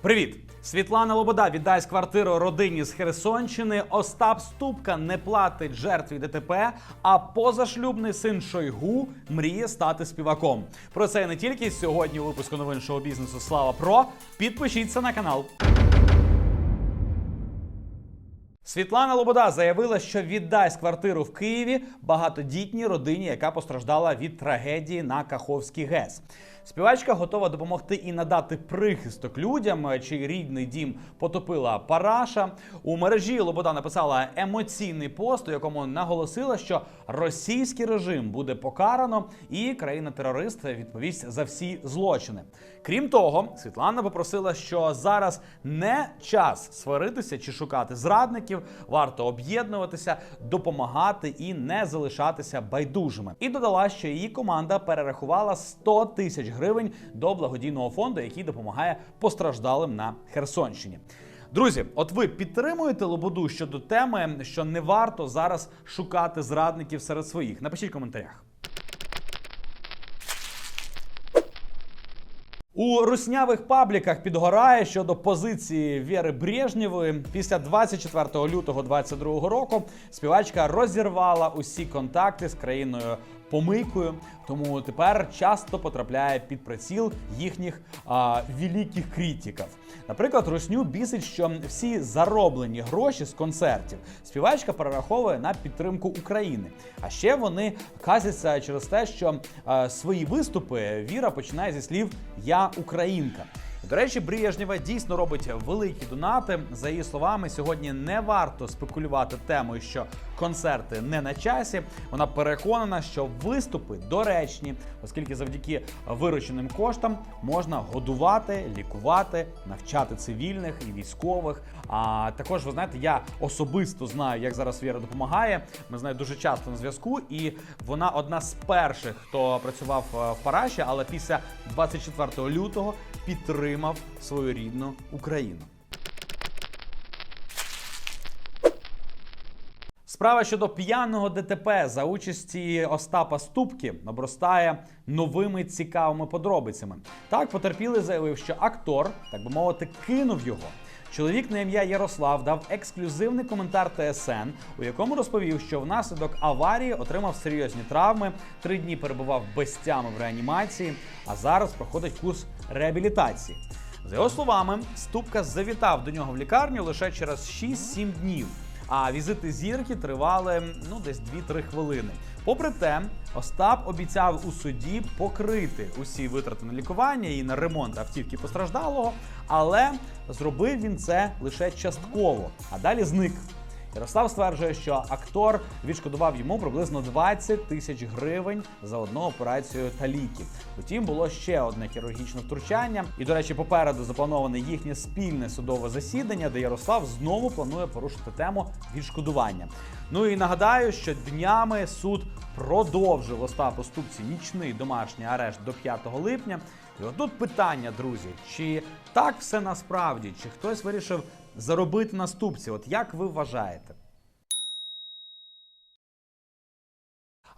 Привіт! Світлана Лобода віддасть квартиру родині з Херсонщини. Остап Ступка не платить жертві ДТП. А позашлюбний син Шойгу мріє стати співаком. Про це і не тільки сьогодні у випуску новин шоу бізнесу Слава Про. Підпишіться на канал. Світлана Лобода заявила, що віддасть квартиру в Києві багатодітній родині, яка постраждала від трагедії на Каховській ГЕС. Співачка готова допомогти і надати прихисток людям, чий рідний дім потопила параша. У мережі Лобода написала емоційний пост, у якому наголосила, що російський режим буде покарано, і країна-терорист відповість за всі злочини. Крім того, Світлана попросила, що зараз не час сваритися чи шукати зрадників, варто об'єднуватися, допомагати і не залишатися байдужими. І додала, що її команда перерахувала 100 тисяч гривень до благодійного фонду, який допомагає постраждалим на Херсонщині. Друзі, от ви підтримуєте Лободу щодо теми, що не варто зараз шукати зрадників серед своїх? Напишіть в коментарях. У руснявих пабліках підгорає щодо позиції Вєри Брежнєвої. Після 24 лютого 2022 року співачка розірвала усі контакти з країною помийкою, тому тепер часто потрапляє під приціл їхніх а, великих критиків. Наприклад, русню бісить, що всі зароблені гроші з концертів співачка перераховує на підтримку України. А ще вони казяться через те, що е, свої виступи Віра починає зі слів Я Українка. До речі, Брежнєва дійсно робить великі донати. За її словами, сьогодні не варто спекулювати темою, що концерти не на часі. Вона переконана, що виступи доречні, оскільки завдяки вирученим коштам можна годувати, лікувати, навчати цивільних і військових. А також ви знаєте, я особисто знаю, як зараз Віра допомагає. Ми з нею дуже часто на зв'язку, і вона одна з перших, хто працював е, в Параші, але після 24 лютого підтримав свою рідну Україну. Справа щодо п'яного ДТП за участі Остапа Ступки обростає новими цікавими подробицями. Так, потерпілий заявив, що актор, так би мовити, кинув його. Чоловік на ім'я Ярослав дав ексклюзивний коментар ТСН, у якому розповів, що внаслідок аварії отримав серйозні травми, три дні перебував без тями в реанімації, а зараз проходить курс реабілітації. За його словами, Ступка завітав до нього в лікарню лише через 6-7 днів. А візити зірки тривали ну десь 2-3 хвилини. Попри те, Остап обіцяв у суді покрити усі витрати на лікування і на ремонт автівки постраждалого, але зробив він це лише частково, а далі зник. Ярослав стверджує, що актор відшкодував йому приблизно 20 тисяч гривень за одну операцію та ліки. Утім, було ще одне хірургічне втручання. І, до речі, попереду заплановане їхнє спільне судове засідання, де Ярослав знову планує порушити тему відшкодування. Ну і нагадаю, що днями суд продовжив Остапу Ступці нічний домашній арешт до 5 липня. І отут питання, друзі: чи так все насправді, чи хтось вирішив заробити на ступці? От як ви вважаєте?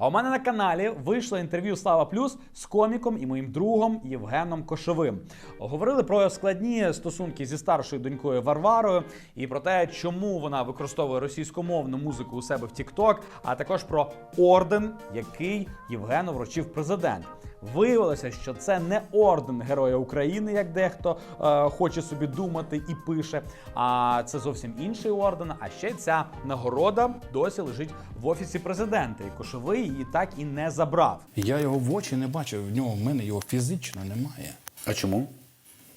А у мене на каналі вийшло інтерв'ю Слава Плюс з коміком і моїм другом Євгеном Кошовим. Говорили про складні стосунки зі старшою донькою Варварою і про те, чому вона використовує російськомовну музику у себе в TikTok, а також про орден, який Євгену вручив президент. Виявилося, що це не орден Героя України, як дехто е, хоче собі думати і пише. А це зовсім інший орден. А ще ця нагорода досі лежить в офісі президента. І Кошовий її так і не забрав. Я його в очі не бачив, в нього в мене його фізично немає. А чому?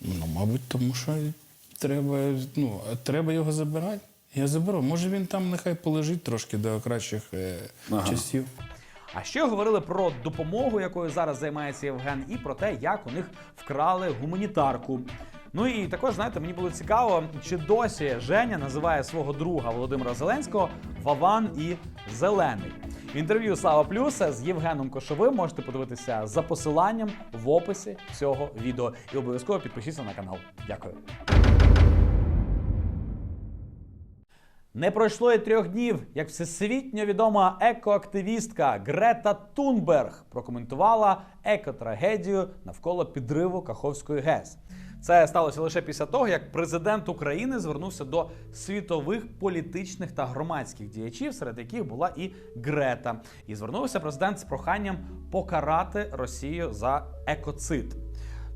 Ну, мабуть, тому що треба, ну, треба його забирати. Я заберу. Може він там нехай полежить трошки до кращих е, Ага. часів. А ще говорили про допомогу, якою зараз займається Євген, і про те, як у них вкрали гуманітарку. Ну і також, знаєте, мені було цікаво, чи досі Женя називає свого друга Володимира Зеленського Ваван і Зелений. Інтерв'ю Слава Плюса з Євгеном Кошовим можете подивитися за посиланням в описі цього відео. І обов'язково підпишіться на канал. Дякую. Не пройшло і трьох днів, як всесвітньо відома екоактивістка Грета Тунберг прокоментувала екотрагедію навколо підриву Каховської ГЕС. Це сталося лише після того, як президент України звернувся до світових політичних та громадських діячів, серед яких була і Грета. І звернувся президент з проханням покарати Росію за екоцид.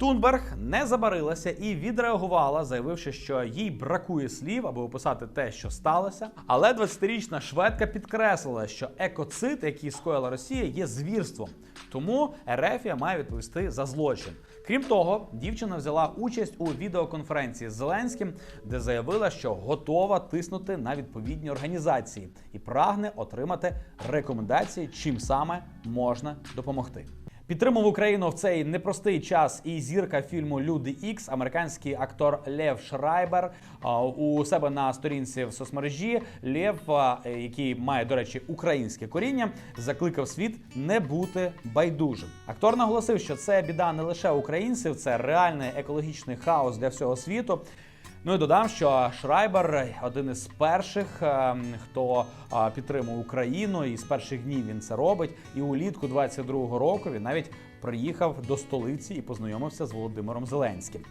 Тунберг не забарилася і відреагувала, заявивши, що їй бракує слів, аби описати те, що сталося. Але 20-річна шведка підкреслила, що екоцид, який скоїла Росія, є звірством. Тому Ерефія має відповісти за злочин. Крім того, дівчина взяла участь у відеоконференції з Зеленським, де заявила, що готова тиснути на відповідні організації і прагне отримати рекомендації, чим саме можна допомогти. Підтримав Україну в цей непростий час і зірка фільму Люди Ікс, американський актор Лев Шрайбер у себе на сторінці в соцмережі. Лев, який має, до речі, українське коріння, закликав світ не бути байдужим. Актор наголосив, що це біда не лише українців, це реальний екологічний хаос для всього світу. Ну і додам, що Шрайбер один із перших, е, хто е, підтримує Україну, і з перших днів він це робить. І улітку 22-го року він навіть приїхав до столиці і познайомився з Володимиром Зеленським.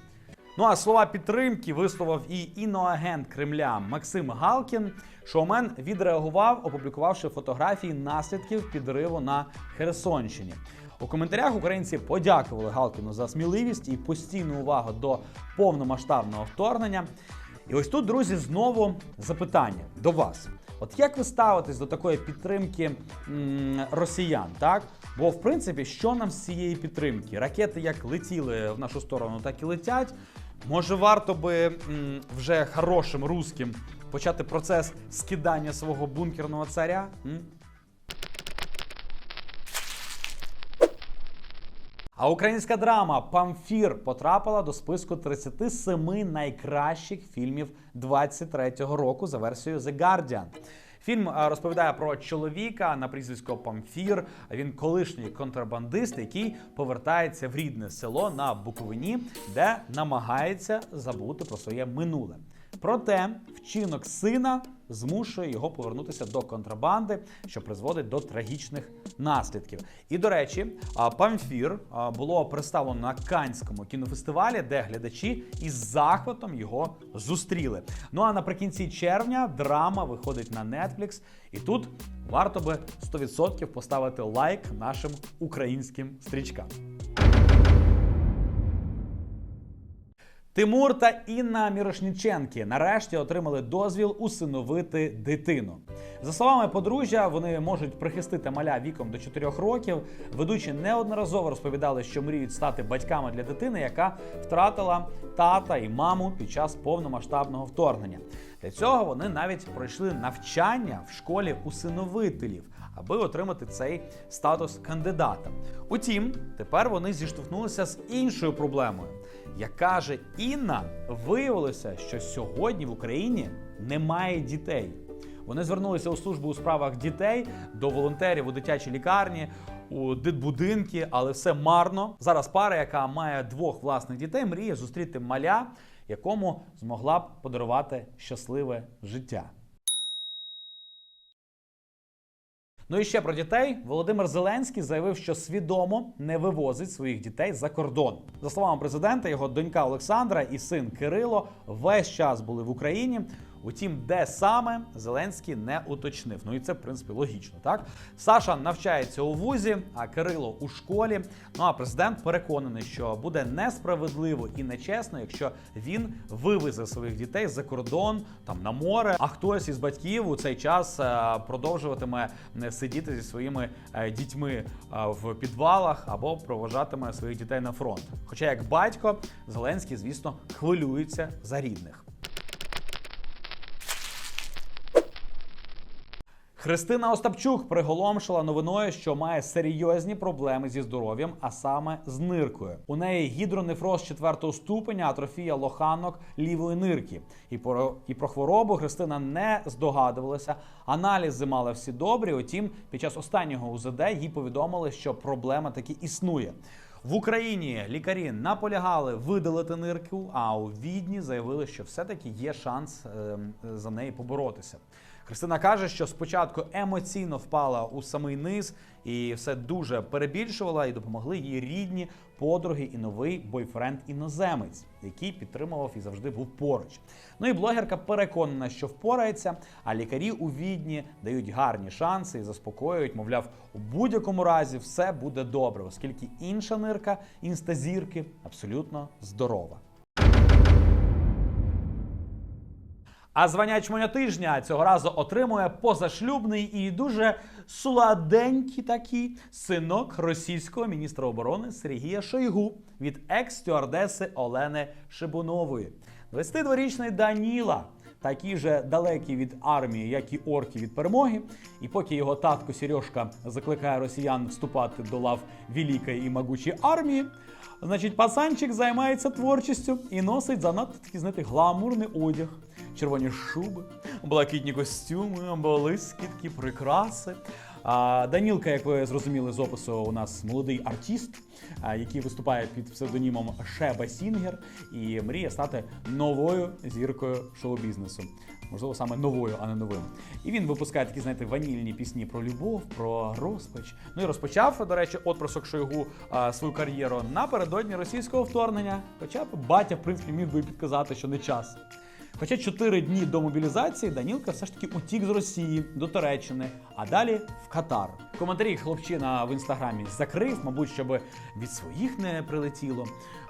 Ну а слова підтримки висловив і іноагент Кремля Максим Галкін. Шоумен відреагував, опублікувавши фотографії наслідків підриву на Херсонщині. У коментарях українці подякували Галкіну за сміливість і постійну увагу до повномасштабного вторгнення. І ось тут, друзі, знову запитання до вас. От як ви ставитесь до такої підтримки м, росіян? Так? Бо в принципі, що нам з цієї підтримки? Ракети як летіли в нашу сторону, так і летять. Може, варто би м, вже хорошим русським почати процес скидання свого бункерного царя? М? А українська драма Памфір потрапила до списку 37 найкращих фільмів 23-го року за версією The Guardian. Фільм е, розповідає про чоловіка на прізвисько Памфір. Він колишній контрабандист, який повертається в рідне село на Буковині, де намагається забути про своє минуле. Проте вчинок сина змушує його повернутися до контрабанди, що призводить до трагічних наслідків. І до речі, Памфір було представлено на Канському кінофестивалі, де глядачі із захватом його зустріли. Ну а наприкінці червня драма виходить на Netflix, і тут варто би 100% поставити лайк нашим українським стрічкам. Тимур та Інна Мірошніченки нарешті отримали дозвіл усиновити дитину. За словами подружжя, вони можуть прихистити маля віком до 4 років. Ведучі неодноразово розповідали, що мріють стати батьками для дитини, яка втратила тата і маму під час повномасштабного вторгнення. Для цього вони навіть пройшли навчання в школі усиновителів, аби отримати цей статус кандидата. Утім, тепер вони зіштовхнулися з іншою проблемою. Як каже Інна, виявилося, що сьогодні в Україні немає дітей. Вони звернулися у службу у справах дітей до волонтерів у дитячій лікарні, у дитбудинки, але все марно. Зараз пара, яка має двох власних дітей, мріє зустріти маля, якому змогла б подарувати щасливе життя. Ну і ще про дітей. Володимир Зеленський заявив, що свідомо не вивозить своїх дітей за кордон. За словами президента, його донька Олександра і син Кирило весь час були в Україні. Утім, де саме Зеленський не уточнив. Ну і це в принципі логічно. Так Саша навчається у вузі, а Кирило у школі. Ну а президент переконаний, що буде несправедливо і нечесно, якщо він вивезе своїх дітей за кордон, там на море. А хтось із батьків у цей час е, продовжуватиме е, сидіти зі своїми е, дітьми в підвалах або проважатиме своїх дітей на фронт. Хоча як батько Зеленський, звісно, хвилюється за рідних. Христина Остапчук приголомшила новиною, що має серйозні проблеми зі здоров'ям, а саме з ниркою. У неї гідронефроз четвертого ступеня, атрофія лоханок лівої нирки. І про і про хворобу Христина не здогадувалася. Аналізи мали всі добрі. Утім, під час останнього УЗД їй повідомили, що проблема таки існує. В Україні лікарі наполягали видалити нирку, а у Відні заявили, що все-таки є шанс е, за неї поборотися. Христина каже, що спочатку емоційно впала у самий низ і все дуже перебільшувала, і допомогли їй рідні подруги і новий бойфренд іноземець, який підтримував і завжди був поруч. Ну і блогерка переконана, що впорається, а лікарі у відні дають гарні шанси і заспокоюють, мовляв, у будь-якому разі все буде добре, оскільки інша нирка інстазірки абсолютно здорова. А звання чмоня тижня цього разу отримує позашлюбний і дуже сладенький такий синок російського міністра оборони Сергія Шойгу від екс-стюардеси Олени Шибунової. 22-річний Даніла, такий же далекий від армії, як і орки від перемоги. І поки його татко Сережка закликає росіян вступати до лав великої і могучої армії, значить, пацанчик займається творчістю і носить занадто такий, знаєте, гламурний одяг червоні шуби, блакитні костюми, блискітки, прикраси. А, Данілка, як ви зрозуміли з опису, у нас молодий артист, який виступає під псевдонімом Шеба Сінгер і мріє стати новою зіркою шоу-бізнесу. Можливо, саме новою, а не новим. І він випускає такі, знаєте, ванільні пісні про любов, про розпач. Ну і розпочав, до речі, отприсок Шойгу а, свою кар'єру напередодні російського вторгнення. Хоча б батя, в принципі, міг би підказати, що не час. Хоча чотири дні до мобілізації Данілка все ж таки утік з Росії до Туреччини, а далі в Катар. Коментарі хлопчина в інстаграмі закрив, мабуть, щоб від своїх не прилетіло.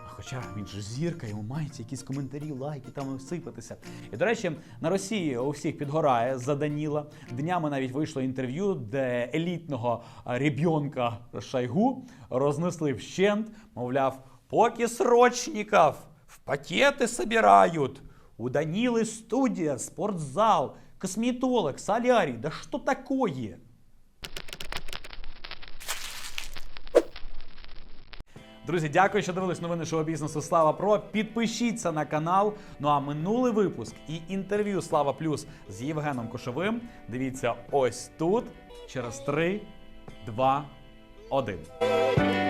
Хоча він же зірка, йому мають якісь коментарі, лайки там сипатися. І до речі, на Росії у всіх підгорає за Даніла. Днями навіть вийшло інтерв'ю, де елітного ребенка Шайгу рознесли вщент, мовляв, поки срочників в пакети собирають. У Данилы студия, спортзал, косметолог, солярий. Да что такое? Друзі, дякую, що дивились новини шоу бізнесу Слава Про. Підпишіться на канал. Ну а минулий випуск і інтерв'ю Слава Плюс з Євгеном Кошовим. Дивіться ось тут через 3, 2, 1.